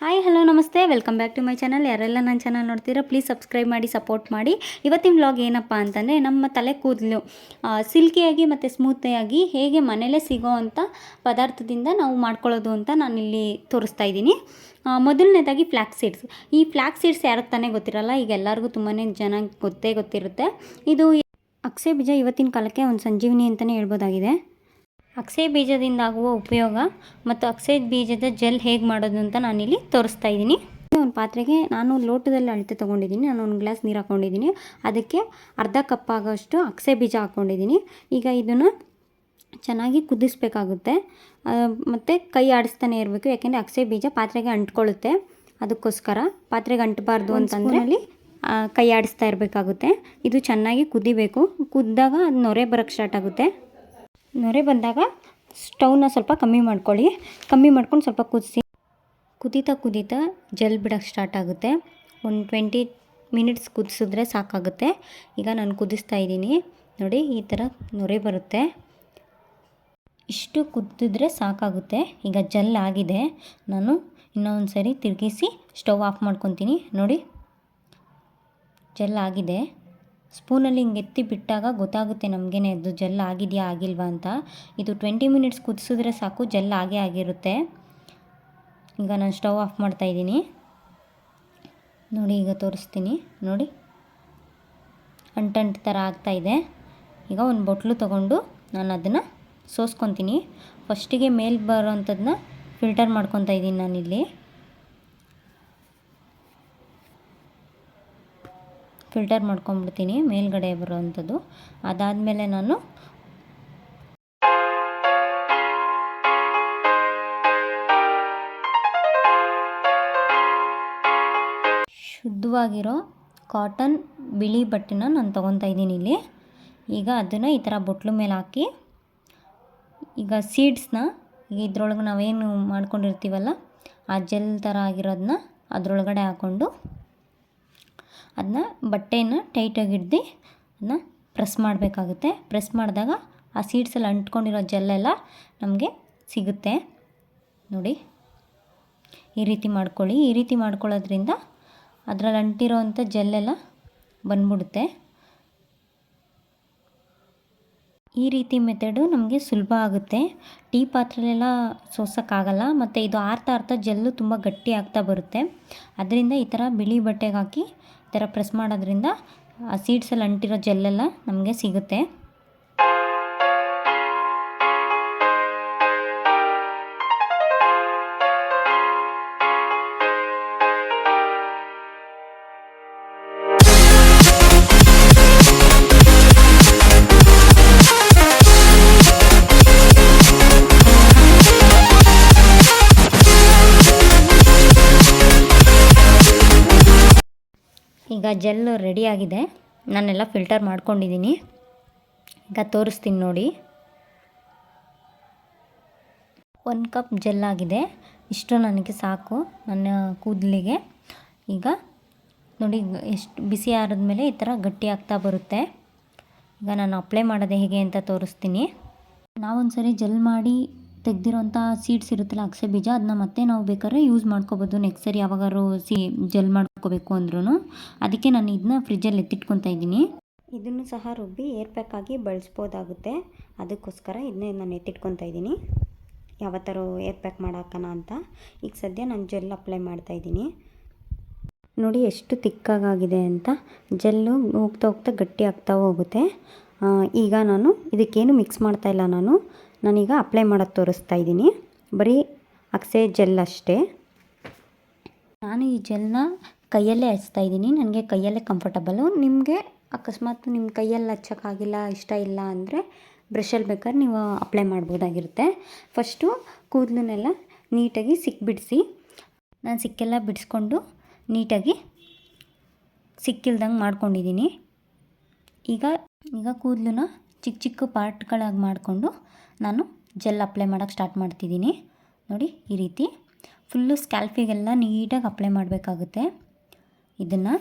Hi hello ನಮಸ್ತೆ. Welcome back to my channel ಯಾರೆಲ್ಲ ನನ್ನ ಚಾನಲ್ ನೋಡ್ತೀರಾ ಪ್ಲೀಸ್ ಸಬ್ಸ್ಕ್ರೈಬ್ ಮಾಡಿ ಸಪೋರ್ಟ್ ಮಾಡಿ. ಇವತ್ತಿನ ವ್ಲಾಗ್ ಏನಪ್ಪ ಅಂತಂದರೆ, ನಮ್ಮ ತಲೆ ಕೂದಲು ಸಿಲ್ಕಿಯಾಗಿ ಮತ್ತು ಸ್ಮೂತಿಯಾಗಿ ಹೇಗೆ ಮನೇಲೇ ಸಿಗೋ ಅಂಥ ಪದಾರ್ಥದಿಂದ ನಾವು ಮಾಡ್ಕೊಳ್ಳೋದು ಅಂತ ನಾನಿಲ್ಲಿ ತೋರಿಸ್ತಾ ಇದ್ದೀನಿ. ಮೊದಲನೇದಾಗಿ ಫ್ಲ್ಯಾಕ್ ಸೀಡ್ಸ್ ಈ ಫ್ಲ್ಯಾಕ್ ಸೀಡ್ಸ್ ಯಾರಿಗೆ ತಾನೇ ಗೊತ್ತಿರಲ್ಲ, ಈಗ ಎಲ್ಲರಿಗೂ ತುಂಬಾ ಜನ ಗೊತ್ತೇ ಗೊತ್ತಿರುತ್ತೆ. ಇದು ಅಕ್ಷಯ ಬೀಜ ಇವತ್ತಿನ ಕಾಲಕ್ಕೆ ಒಂದು ಸಂಜೀವಿನಿ ಅಂತಲೇ ಹೇಳ್ಬೋದಾಗಿದೆ. ಅಕ್ಷಯ ಬೀಜದಿಂದ ಆಗುವ ಉಪಯೋಗ ಮತ್ತು ಅಕ್ಷಯ ಬೀಜದ ಜೆಲ್ ಹೇಗೆ ಮಾಡೋದು ಅಂತ ನಾನಿಲ್ಲಿ ತೋರಿಸ್ತಾ ಇದ್ದೀನಿ. ಒಂದು ಪಾತ್ರೆಗೆ ನಾನು ಲೋಟದಲ್ಲಿ ಅಳತೆ ತೊಗೊಂಡಿದ್ದೀನಿ. ನಾನು ಒಂದು ಗ್ಲಾಸ್ ನೀರು ಹಾಕ್ಕೊಂಡಿದ್ದೀನಿ ಅದಕ್ಕೆ ಅರ್ಧ ಕಪ್ ಆಗೋಷ್ಟು ಅಕ್ಷಯ ಬೀಜ ಹಾಕ್ಕೊಂಡಿದ್ದೀನಿ ಈಗ ಇದನ್ನು ಚೆನ್ನಾಗಿ ಕುದಿಸ್ಬೇಕಾಗುತ್ತೆ. ಮತ್ತು ಕೈ ಆಡಿಸ್ತಾನೆ ಇರಬೇಕು. ಯಾಕೆಂದರೆ ಅಕ್ಷಯ ಬೀಜ ಪಾತ್ರೆಗೆ ಅಂಟ್ಕೊಳ್ಳುತ್ತೆ. ಅದಕ್ಕೋಸ್ಕರ ಪಾತ್ರೆಗೆ ಅಂಟಬಾರ್ದು ಅಂತಂದರೆ ಅಲ್ಲಿ ಕೈ ಆಡಿಸ್ತಾ ಇರಬೇಕಾಗುತ್ತೆ. ಇದು ಚೆನ್ನಾಗಿ ಕುದಿಬೇಕು. ಕುದ್ದಾಗ ಅದು ನೊರೆ ಬರೋಕ್ಕೆ ಸ್ಟಾರ್ಟ್ ಆಗುತ್ತೆ. ನೊರೆ ಬಂದಾಗ ಸ್ಟೌವ್ನ ಸ್ವಲ್ಪ ಕಮ್ಮಿ ಮಾಡ್ಕೊಳ್ಳಿ. ಕಮ್ಮಿ ಮಾಡ್ಕೊಂಡು ಸ್ವಲ್ಪ ಕುದಿಸಿ. ಕುದೀತಾ ಕುದೀತಾ ಜಲ್ ಬಿಡೋಕ್ಕೆ ಸ್ಟಾರ್ಟ್ ಆಗುತ್ತೆ. ಒಂದು ಟ್ವೆಂಟಿ ಮಿನಿಟ್ಸ್ ಕುದಿಸಿದ್ರೆ ಸಾಕಾಗುತ್ತೆ. ಈಗ ನಾನು ಕುದಿಸ್ತಾ ಇದ್ದೀನಿ. ನೋಡಿ, ಈ ಥರ ನೊರೆ ಬರುತ್ತೆ. ಇಷ್ಟು ಕುದಿದ್ರೆ ಸಾಕಾಗುತ್ತೆ. ಈಗ ಜಲ್ ಆಗಿದೆ. ನಾನು ಇನ್ನೊಂದು ಸರಿ ತಿರುಗಿಸಿ ಸ್ಟವ್ ಆಫ್ ಮಾಡ್ಕೊತೀನಿ. ನೋಡಿ, ಜಲ್ ಆಗಿದೆ. ಸ್ಪೂನಲ್ಲಿ ಹಿಂಗೆ ಎತ್ತಿ ಬಿಟ್ಟಾಗ ಗೊತ್ತಾಗುತ್ತೆ ನಮಗೇನೆ ಅದು ಜೆಲ್ ಆಗಿದೆಯಾ, ಆಗಿಲ್ವಾ ಅಂತ. ಇದು ಟ್ವೆಂಟಿ ಮಿನಿಟ್ಸ್ ಕುದಿಸಿದ್ರೆ ಸಾಕು, ಜೆಲ್ ಆಗೇ ಆಗಿರುತ್ತೆ. ಈಗ ನಾನು ಸ್ಟವ್ ಆಫ್ ಮಾಡ್ತಾಯಿದ್ದೀನಿ ನೋಡಿ, ಈಗ ತೋರಿಸ್ತೀನಿ. ನೋಡಿ. ಅಂಟಂಟ್ ಥರ ಆಗ್ತಾಯಿದೆ ಈಗ ಒಂದು ಬೊಟ್ಲು ತೊಗೊಂಡು ನಾನು ಅದನ್ನು ಸೋಸ್ಕೊತೀನಿ. ಫಸ್ಟಿಗೆ ಮೇಲೆ ಬರೋವಂಥದ್ದನ್ನ ಫಿಲ್ಟರ್ ಮಾಡ್ಕೊತಾ ಇದ್ದೀನಿ ನಾನಿಲ್ಲಿ. ಫಿಲ್ಟರ್ ಮಾಡ್ಕೊಂಬಿಡ್ತೀನಿ, ಮೇಲ್ಗಡೆ ಬರೋವಂಥದ್ದು. ಅದಾದಮೇಲೆ ನಾನು ಶುದ್ಧವಾಗಿರೋ ಕಾಟನ್ ಬಿಳಿ ಬಟ್ಟೆನ ನಾನು ತೊಗೊತಾ ಇದ್ದೀನಿ ಇಲ್ಲಿ. ಈಗ ಅದನ್ನು ಈ ಥರ ಬೊಟ್ಲು ಮೇಲೆ ಹಾಕಿ, ಈಗ ಸೀಡ್ಸ್ನ, ಈಗ ಇದ್ರೊಳಗೆ ನಾವೇನು ಮಾಡ್ಕೊಂಡಿರ್ತೀವಲ್ಲ, ಆ ಜೆಲ್ ಥರ ಆಗಿರೋದನ್ನ ಅದರೊಳಗಡೆ ಹಾಕ್ಕೊಂಡು ಅದನ್ನ ಬಟ್ಟೆನ ಟೈಟಾಗಿ ಹಿಡ್ದು ಅದನ್ನ ಪ್ರೆಸ್ ಮಾಡಬೇಕಾಗುತ್ತೆ. ಪ್ರೆಸ್ ಮಾಡಿದಾಗ ಆ ಸೀಡ್ಸಲ್ಲಿ ಅಂಟ್ಕೊಂಡಿರೋ ಜೆಲ್ಲೆಲ್ಲ ನಮಗೆ ಸಿಗುತ್ತೆ. ನೋಡಿ, ಈ ರೀತಿ ಮಾಡ್ಕೊಳ್ಳಿ. ಈ ರೀತಿ ಮಾಡ್ಕೊಳ್ಳೋದ್ರಿಂದ ಅದರಲ್ಲಿ ಅಂಟಿರೋ ಅಂಥ ಜೆಲ್ಲೆಲ್ಲ ಬಂದ್ಬಿಡುತ್ತೆ. ಈ ರೀತಿ ಮೆಥಡು ನಮಗೆ ಸುಲಭ ಆಗುತ್ತೆ. ಟೀ ಪಾತ್ರೆಲೆಲ್ಲ ಸೋಸೋಕ್ಕಾಗಲ್ಲ, ಮತ್ತು ಇದು ಆರ್ತಾ ಆರ್ತಾ ಜೆಲ್ಲು ತುಂಬ ಗಟ್ಟಿ ಆಗ್ತಾ ಬರುತ್ತೆ. ಅದರಿಂದ ಈ ಥರ ಬಿಳಿ ಬಟ್ಟೆಗೆ ಹಾಕಿ ಈ ಥರ ಪ್ರೆಸ್ ಮಾಡೋದ್ರಿಂದ ಆ ಸೀಡ್ಸಲ್ಲಿ ಅಂಟಿರೋ ಜೆಲ್ಲೆಲ್ಲ ನಮಗೆ ಸಿಗುತ್ತೆ. ಈಗ ಜೆಲ್ ರೆಡಿಯಾಗಿದೆ ನಾನೆಲ್ಲ ಫಿಲ್ಟರ್ ಮಾಡ್ಕೊಂಡಿದ್ದೀನಿ. ಈಗ ತೋರಿಸ್ತೀನಿ ನೋಡಿ. ಒಂದು ಕಪ್ ಜೆಲ್ ಆಗಿದೆ. ಇಷ್ಟು ನನಗೆ ಸಾಕು, ನನ್ನ ಕೂದಲಿಗೆ. ಈಗ ನೋಡಿ, ಎಷ್ಟು ಬಿಸಿ ಆರಿದ್ಮೇಲೆ ಈ ಥರ ಗಟ್ಟಿ ಆಗ್ತಾ ಬರುತ್ತೆ. ಈಗ ನಾನು ಅಪ್ಲೈ ಮಾಡೋದೇ ಹೇಗೆ ಅಂತ ತೋರಿಸ್ತೀನಿ. ನಾವೊಂದು ಸರಿ ಜೆಲ್ ಮಾಡಿ ತೆಗ್ದಿರೋಂಥ ಸೀಡ್ಸ್ ಇರುತ್ತಲ್ಲ ಅಗಸೆ ಬೀಜ ಅದನ್ನ ಮತ್ತೆ ನಾವು ಬೇಕಾದ್ರೆ ಯೂಸ್ ಮಾಡ್ಕೋಬೋದು. ನೆಕ್ಸ್ಟ್ ಸರಿ ಯಾವಾಗಾರು ಸಿ ಜೆಲ್ ಮಾಡ್ಕೋಬೇಕು ಅಂದ್ರೂ ಅದಕ್ಕೆ ನಾನು ಇದನ್ನ ಫ್ರಿಜ್ಜಲ್ಲಿ ಎತ್ತಿಟ್ಕೊತಾ ಇದ್ದೀನಿ. ಇದನ್ನು ಸಹ ರುಬ್ಬಿ ಏರ್ ಪ್ಯಾಕ್ ಆಗಿ ಬಳಸ್ಬೋದಾಗುತ್ತೆ. ಅದಕ್ಕೋಸ್ಕರ ಇದನ್ನೇ ನಾನು ಎತ್ತಿಟ್ಕೊತಾ ಇದ್ದೀನಿ. ಯಾವತ್ತಾರು ಏರ್ ಪ್ಯಾಕ್ ಮಾಡಾಕನ ಅಂತ. ಈಗ ಸದ್ಯ ನಾನು ಜೆಲ್ ಅಪ್ಲೈ ಮಾಡ್ತಾ ಇದ್ದೀನಿ. ನೋಡಿ ಎಷ್ಟು ತಿಕ್ಕಾಗಿದೆ ಅಂತ. ಜೆಲ್ಲು ಹೋಗ್ತಾ ಹೋಗ್ತಾ ಗಟ್ಟಿ ಆಗ್ತಾ ಹೋಗುತ್ತೆ. ಈಗ ನಾನು ಇದಕ್ಕೇನು ಮಿಕ್ಸ್ ಮಾಡ್ತಾ ಇಲ್ಲ ನಾನು. ನಾನೀಗ ಅಪ್ಲೈ ಮಾಡೋದು ತೋರಿಸ್ತಾ ಇದ್ದೀನಿ. ಬರೀ ಅಕ್ಸೆ ಜೆಲ್ ಅಷ್ಟೇ. ನಾನು ಈ ಜೆಲ್ನ ಕೈಯಲ್ಲೇ ಹಚ್ತಾ ಇದ್ದೀನಿ. ನನಗೆ ಕೈಯಲ್ಲೇ ಕಂಫರ್ಟಬಲು ನಿಮಗೆ ಅಕಸ್ಮಾತ್ ನಿಮ್ಮ ಕೈಯಲ್ಲಿ ಹಚ್ಚೋಕ್ಕಾಗಿಲ್ಲ ಇಷ್ಟ ಇಲ್ಲ ಅಂದರೆ ಬ್ರಷಲ್ಲಿ ಬೇಕಾದ್ರೆ ನೀವು ಅಪ್ಲೈ ಮಾಡ್ಬೋದಾಗಿರುತ್ತೆ. ಫಸ್ಟು ಕೂದಲನ್ನೆಲ್ಲ ನೀಟಾಗಿ ಸಿಕ್ಬಿಡಿಸಿ. ನಾನು ಸಿಕ್ಕೆಲ್ಲ ಬಿಡಿಸ್ಕೊಂಡು ನೀಟಾಗಿ ಸಿಕ್ಕಿಲ್ದಂಗೆ ಮಾಡ್ಕೊಂಡಿದ್ದೀನಿ. ಈಗ ಈಗ ಕೂದಲನ್ನ ಚಿಕ್ಕ ಚಿಕ್ಕ ಪಾರ್ಟ್ಗಳಾಗಿ ಮಾಡಿಕೊಂಡು ನಾನು ಜೆಲ್ ಅಪ್ಲೈ ಮಾಡೋಕ್ಕೆ ಸ್ಟಾರ್ಟ್ ಮಾಡ್ತಿದ್ದೀನಿ. ನೋಡಿ, ಈ ರೀತಿ. ಫುಲ್ಲು ಸ್ಕ್ಯಾಲ್ಫಿಗೆಲ್ಲ ನೀಟಾಗಿ ಅಪ್ಲೈ ಮಾಡಬೇಕಾಗುತ್ತೆ. ಇದನ್ನು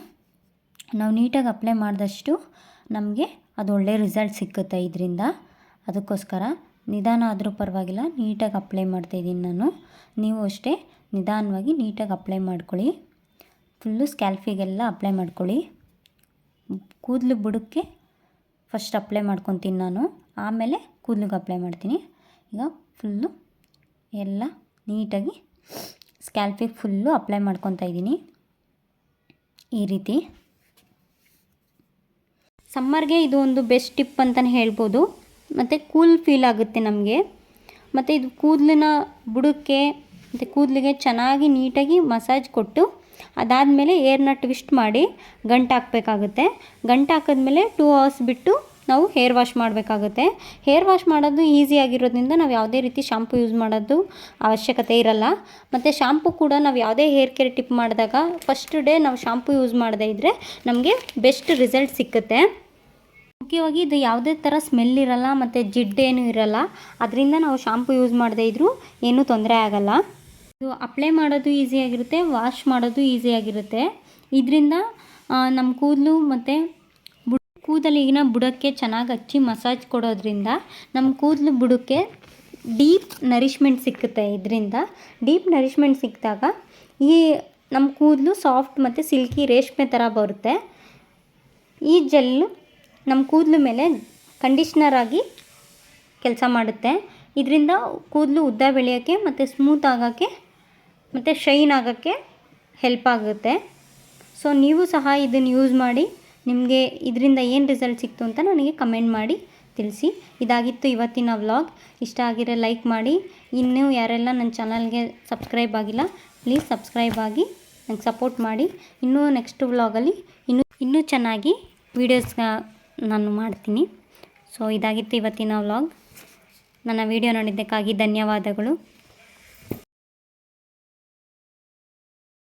ನಾವು ನೀಟಾಗಿ ಅಪ್ಲೈ ಮಾಡಿದಷ್ಟು ನಮಗೆ ಅದು ಒಳ್ಳೆ ರಿಸಲ್ಟ್ ಸಿಕ್ಕುತ್ತೆ ಇದರಿಂದ. ಅದಕ್ಕೋಸ್ಕರ ನಿಧಾನ ಆದರೂ ಪರವಾಗಿಲ್ಲ, ನೀಟಾಗಿ ಅಪ್ಲೈ ಮಾಡ್ತಾಯಿದ್ದೀನಿ ನಾನು. ನೀವು ಅಷ್ಟೇ ನಿಧಾನವಾಗಿ ನೀಟಾಗಿ ಅಪ್ಲೈ ಮಾಡ್ಕೊಳ್ಳಿ. ಫುಲ್ಲು ಸ್ಕ್ಯಾಲ್ಫಿಗೆಲ್ಲ ಅಪ್ಲೈ ಮಾಡ್ಕೊಳ್ಳಿ. ಕೂದಲು ಬುಡಕ್ಕೆ ಫಸ್ಟ್ ಅಪ್ಲೈ ಮಾಡ್ಕೊತೀನಿ ನಾನು. ಆಮೇಲೆ ಕೂದಲಿಗೆ ಅಪ್ಲೈ ಮಾಡ್ತೀನಿ. ಈಗ ಫುಲ್ಲು ಎಲ್ಲ ನೀಟಾಗಿ ಸ್ಕ್ಯಾಲ್ಪಿಗೆ ಫುಲ್ಲು ಅಪ್ಲೈ ಮಾಡ್ಕೊತಾ ಇದ್ದೀನಿ. ಈ ರೀತಿ. ಸಮ್ಮರ್ಗೆ ಇದು ಒಂದು ಬೆಸ್ಟ್ ಟಿಪ್ ಅಂತಲೇ ಹೇಳ್ಬೋದು. ಮತ್ತು ಕೂಲ್ ಫೀಲ್ ಆಗುತ್ತೆ ನಮಗೆ. ಮತ್ತು ಇದು ಕೂದಲಿನ ಬುಡಕ್ಕೆ, ಮತ್ತು ಕೂದಲಿಗೆ ಚೆನ್ನಾಗಿ ನೀಟಾಗಿ ಮಸಾಜ್ ಕೊಟ್ಟು ಅದಾದಮೇಲೆ ಏರ್ನ ಟ್ವಿಸ್ಟ್ ಮಾಡಿ ಗಂಟು ಹಾಕಬೇಕಾಗುತ್ತೆ. ಗಂಟು ಹಾಕಿದ್ಮೇಲೆ ಟೂ ಅವರ್ಸ್ ಬಿಟ್ಟು ನಾವು ಹೇರ್ ವಾಶ್ ಮಾಡಬೇಕಾಗುತ್ತೆ. ಹೇರ್ ವಾಶ್ ಮಾಡೋದು ಈಸಿ ಆಗಿರೋದ್ರಿಂದ ನಾವು ಯಾವುದೇ ರೀತಿ ಶಾಂಪು ಯೂಸ್ ಮಾಡೋದು ಅವಶ್ಯಕತೆ ಇರಲ್ಲ. ಮತ್ತು ಶಾಂಪು ಕೂಡ ನಾವು ಯಾವುದೇ ಹೇರ್ ಕೇರ್ ಟಿಪ್ ಮಾಡಿದಾಗ ಫಸ್ಟ್ ಡೇ ನಾವು ಶಾಂಪು ಯೂಸ್ ಮಾಡದೇ ಇದ್ದರೆ ನಮಗೆ ಬೆಸ್ಟ್ ರಿಸಲ್ಟ್ ಸಿಕ್ಕುತ್ತೆ. ಮುಖ್ಯವಾಗಿ ಇದು ಯಾವುದೇ ಥರ ಸ್ಮೆಲ್ ಇರಲ್ಲ, ಮತ್ತು ಜಿಡ್ಡೇನು ಇರಲ್ಲ. ಅದರಿಂದ ನಾವು ಶಾಂಪು ಯೂಸ್ ಮಾಡದೇ ಇದ್ದರೂ ಏನೂ ತೊಂದರೆ ಆಗಲ್ಲ. ಇದು ಅಪ್ಲೈ ಮಾಡೋದು ಈಸಿಯಾಗಿರುತ್ತೆ ವಾಶ್ ಮಾಡೋದು ಈಸಿಯಾಗಿರುತ್ತೆ ಇದರಿಂದ ನಮ್ಮ ಕೂದಲು ಮತ್ತು ಬು ಕೂದಲಿನ ಬುಡಕ್ಕೆ ಚೆನ್ನಾಗಿ ಹಚ್ಚಿ ಮಸಾಜ್ ಕೊಡೋದ್ರಿಂದ ನಮ್ಮ ಕೂದಲು ಬುಡಕ್ಕೆ ಡೀಪ್ ನರಿಷ್ಮೆಂಟ್ ಸಿಕ್ಕುತ್ತೆ ಇದರಿಂದ. ಡೀಪ್ ನರಿಷ್ಮೆಂಟ್ ಸಿಕ್ಕಿದಾಗ ಈ ನಮ್ಮ ಕೂದಲು ಸಾಫ್ಟ್ ಮತ್ತು ಸಿಲ್ಕಿ ರೇಷ್ಮೆ ಥರ ಬರುತ್ತೆ. ಈ ಜೆಲ್ ನಮ್ಮ ಕೂದಲು ಮೇಲೆ ಕಂಡೀಷ್ನರ್ ಆಗಿ ಕೆಲಸ ಮಾಡುತ್ತೆ. ಇದರಿಂದ ಕೂದಲು ಉದ್ದ ಬೆಳೆಯೋಕ್ಕೆ ಮತ್ತು ಸ್ಮೂತ್ ಆಗೋಕ್ಕೆ ಮತ್ತು ಶೈನ್ ಆಗೋಕ್ಕೆ ಹೆಲ್ಪ್ ಆಗುತ್ತೆ. ಸೊ ನೀವು ಸಹ ಇದನ್ನು ಯೂಸ್ ಮಾಡಿ, ನಿಮಗೆ ಇದರಿಂದ ಏನು ರಿಸಲ್ಟ್ ಸಿಕ್ತು ಅಂತ ನನಗೆ ಕಮೆಂಟ್ ಮಾಡಿ ತಿಳಿಸಿ. ಇದಾಗಿತ್ತು ಇವತ್ತಿನ ವ್ಲಾಗ್ ಇಷ್ಟ ಆಗಿರೋ ಲೈಕ್ ಮಾಡಿ. ಇನ್ನೂ ಯಾರೆಲ್ಲ ನನ್ನ ಚಾನಲ್ಗೆ ಸಬ್ಸ್ಕ್ರೈಬ್ ಆಗಿಲ್ಲ ಪ್ಲೀಸ್ ಸಬ್ಸ್ಕ್ರೈಬ್ ಆಗಿ ನಂಗೆ ಸಪೋರ್ಟ್ ಮಾಡಿ. ಇನ್ನೂ ನೆಕ್ಸ್ಟ್ ವ್ಲಾಗಲ್ಲಿ ಇನ್ನೂ ಇನ್ನೂ ಚೆನ್ನಾಗಿ ವೀಡಿಯೋಸ್ ನಾನು ಮಾಡ್ತೀನಿ. ಸೊ ಇದಾಗಿತ್ತು ಇವತ್ತಿನ ವ್ಲಾಗ್ ನನ್ನ ವಿಡಿಯೋ ನೋಡಿದ್ದಕ್ಕಾಗಿ ಧನ್ಯವಾದಗಳು.